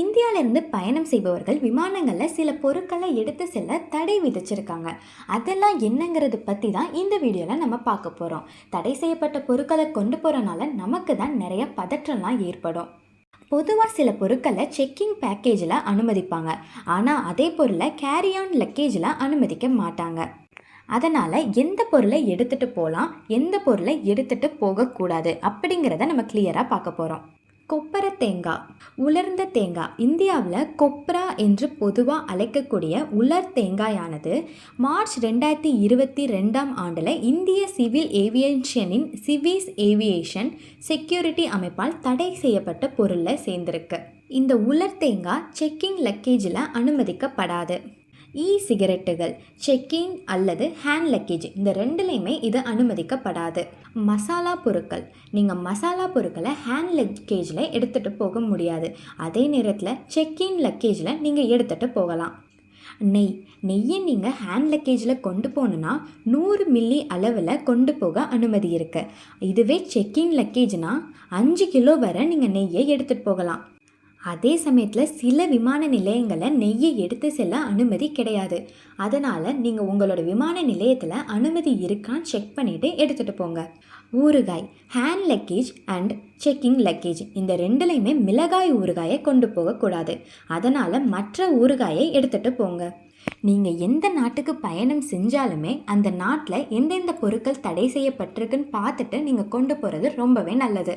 இந்தியாவிலிருந்து பயணம் செய்பவர்கள் விமானங்களில் சில பொருட்களை எடுத்து செல்ல தடை விதிச்சிருக்காங்க. அதெல்லாம் என்னங்கிறது பற்றி தான் இந்த வீடியோவில் நம்ம பார்க்க போகிறோம் தடை செய்யப்பட்ட பொருட்களை கொண்டு போகிறனால நமக்கு தான் நிறைய பதற்றம்லாம் ஏற்படும். பொதுவாக சில பொருட்களை செக்கிங் பேக்கேஜில் அனுமதிப்பாங்க. ஆனால் அதே பொருளை கேரி ஆன் லக்கேஜில் அனுமதிக்க மாட்டாங்க. அதனால் எந்த பொருளை எடுத்துகிட்டு போகலாம் எந்த பொருளை எடுத்துகிட்டு போகக்கூடாது அப்படிங்கிறத நம்ம கிளியராக பார்க்க போகிறோம் கொப்பரை தேங்காய் உலர்ந்த தேங்காய் இந்தியாவில் கொப்ரா என்று பொதுவாக அழைக்கக்கூடிய உலர் தேங்காயானது மார்ச் ரெண்டாயிரத்தி இருபத்தி ரெண்டாம் ஆண்டில் இந்திய சிவில் ஏவியேஷனின் சிவிஸ் ஏவியேஷன் செக்யூரிட்டி அமைப்பால் தடை செய்யப்பட்ட பொருளில் சேர்ந்திருக்கு. இந்த உலர் தேங்காய் செக்கிங் லக்கேஜில் அனுமதிக்கப்படாது. இ சிகரெட்டுகள் செக்கிங் அல்லது ஹேண்ட் லக்கேஜ் இந்த ரெண்டுலேயுமே இது அனுமதிக்கப்படாது. மசாலா பொருட்கள் நீங்கள் மசாலா பொருட்களை ஹேண்ட் லக்கேஜில் எடுத்துகிட்டு போக முடியாது. அதே நேரத்தில் செக்கிங் லக்கேஜில் நீங்கள் எடுத்துகிட்டு போகலாம். நெய் நெய்யை நீங்கள் ஹேண்ட் லக்கேஜில் கொண்டு போகணுன்னா நூறு மில்லி அளவில் கொண்டு போக அனுமதி இருக்குது இதுவே செக்கிங் லக்கேஜ்னால் அஞ்சு கிலோ வரை நீங்கள் நெய்யை எடுத்துகிட்டு போகலாம். அதே சமயத்தில் சில விமான நிலையங்களில் நெய்யை எடுத்து செல்ல அனுமதி கிடையாது. அதனால் நீங்கள் உங்களோட விமான நிலையத்தில் அனுமதி இருக்கான்னு செக் பண்ணிவிட்டு எடுத்துகிட்டு போங்க. ஊறுகாய் hand luggage and checking luggage இந்த ரெண்டுலையுமே மிளகாய் ஊறுகாயை கொண்டு போகக்கூடாது அதனால் மற்ற ஊறுகாயை எடுத்துகிட்டு போங்க. நீங்கள் எந்த நாட்டுக்கு பயணம் செஞ்சாலுமே அந்த நாட்டில் எந்தெந்த பொருட்கள் தடை செய்யப்பட்டிருக்குன்னு பார்த்துட்டு நீங்கள் கொண்டு போகிறது ரொம்பவே நல்லது.